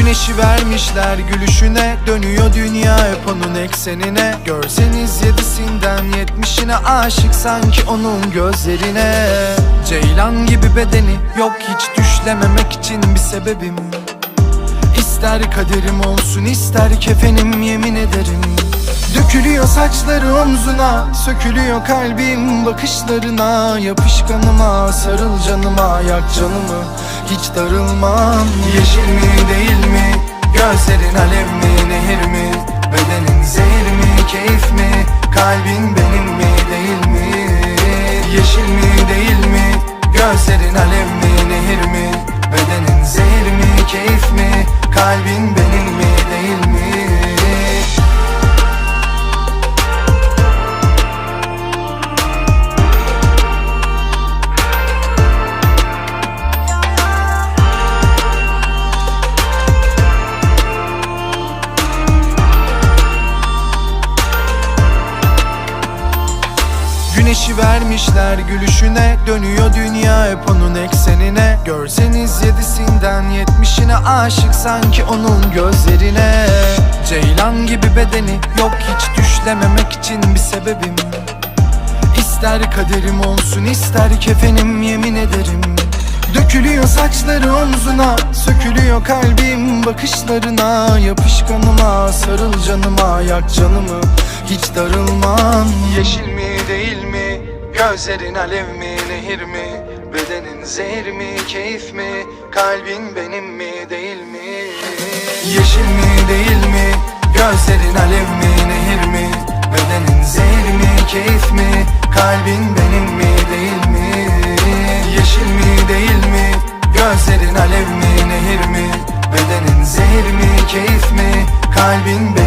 Güneşi vermişler gülüşüne. Dönüyor dünya hep onun eksenine. Görseniz yedisinden yetmişine Aşık sanki onun gözlerine. Ceylan gibi bedeni yok hiç düşlememek için bir sebebim. İster kaderim olsun ister kefenim yemin Dökülüyor saçları omzuna Sökülüyor kalbim bakışlarına. Yapışkanıma sarıl canıma yak canımı. Hiç darılmam Yeşil mi değil mi? Gözlerin alev mi nehir mi? Bedenin zehir mi keyif mi? Kalbin benim mi değil mi? Yeşil mi değil mi? Gözlerin alev mi Güneşi vermişler gülüşüne Dönüyor dünya hep onun eksenine. Görseniz yedisinden yetmişine Aşık sanki onun gözlerine. Ceylan gibi bedeni yok hiç düşlememek için bir sebebim. İster kaderim olsun ister kefenim yemin ederim. Dökülüyor saçları omzuna Sökülüyor kalbim bakışlarına. Yapışkanıma sarıl canıma yak canımı. Hiç darılmam Yeşil mi değil mi? Gözlerin alev mi nehir mi? Bedenin zehir mi keyif mi? Kalbin benim mi değil mi? Yeşil mi değil mi? Gözlerin alev mi nehir mi? Bedenin zehir mi keyif mi? Kalbin benim mi değil mi? Yeşil mi değil mi? Gözlerin alev mi nehir mi? Bedenin zehir mi keyif mi? Kalbin benim